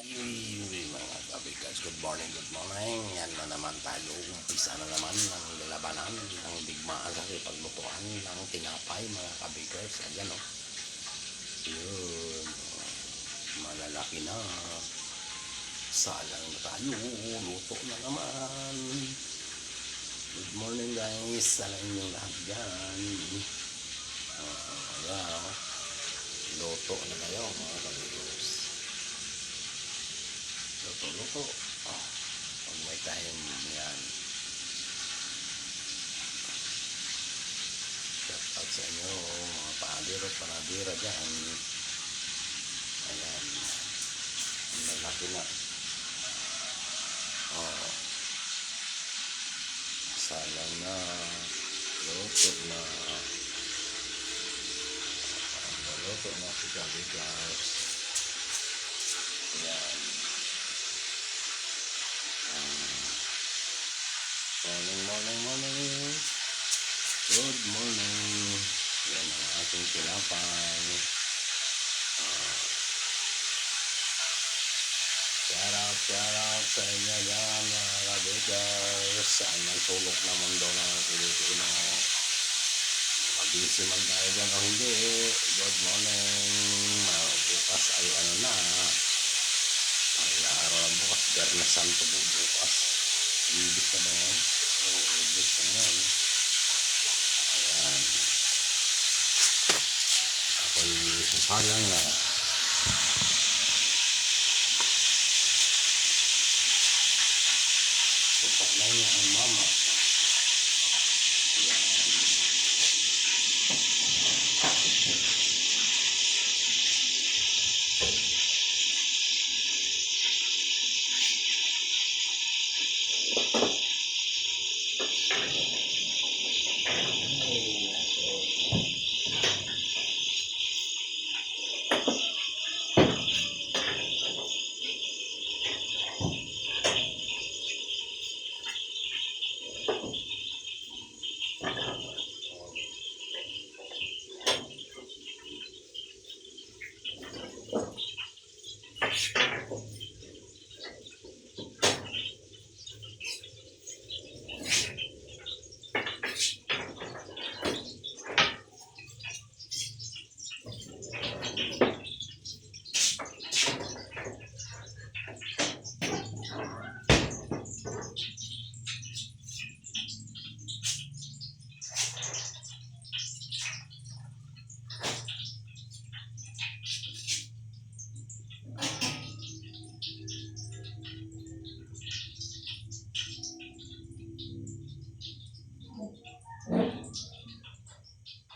Uy, mga kabigas, good morning, good morning. Yan na naman tayo. Umpisa na naman ng lalabanan ng digmaan sa paglutuan ng tinapay, mga kabigas. Ayan, oh. Yun. Malalaki na. Salang na tayo. Luto na naman. Good morning, guys. Sa inyong lahat dyan. Uh, ayan, oh. Luto na kayo, mga kabigas. Oh, pag may time yan. Shout out sa inyo, mga paadiro at panadira dyan. Ayan. Ang lalaki na. Oh. Salang na. Luto na. Ang luto na si. Ayan. Morning, morning. Good morning. Yan ang ating tinapay. Uh, shout out, shout out sa inyo dyan, mga kabigers. Saan ang sulok na mundo ng Pilipino. Mabisi man tayo dyan o hindi. Good morning. Ma- Bukas ay ano na. Ang araw bukas. Garna Santo po bukas. Ibig na ba yan? Oo, ibig na yan. Ayan. Ako'y susalang na. Tupak na niya ang mama. Ayan.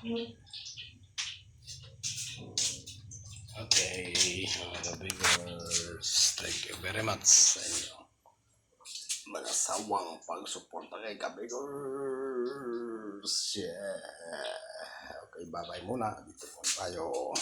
Okay, mga kabigers, thank you very much sa inyo. Manasawang pagsuporta kay kabigers. Yeah. Okay, bye-bye muna. Dito po tayo.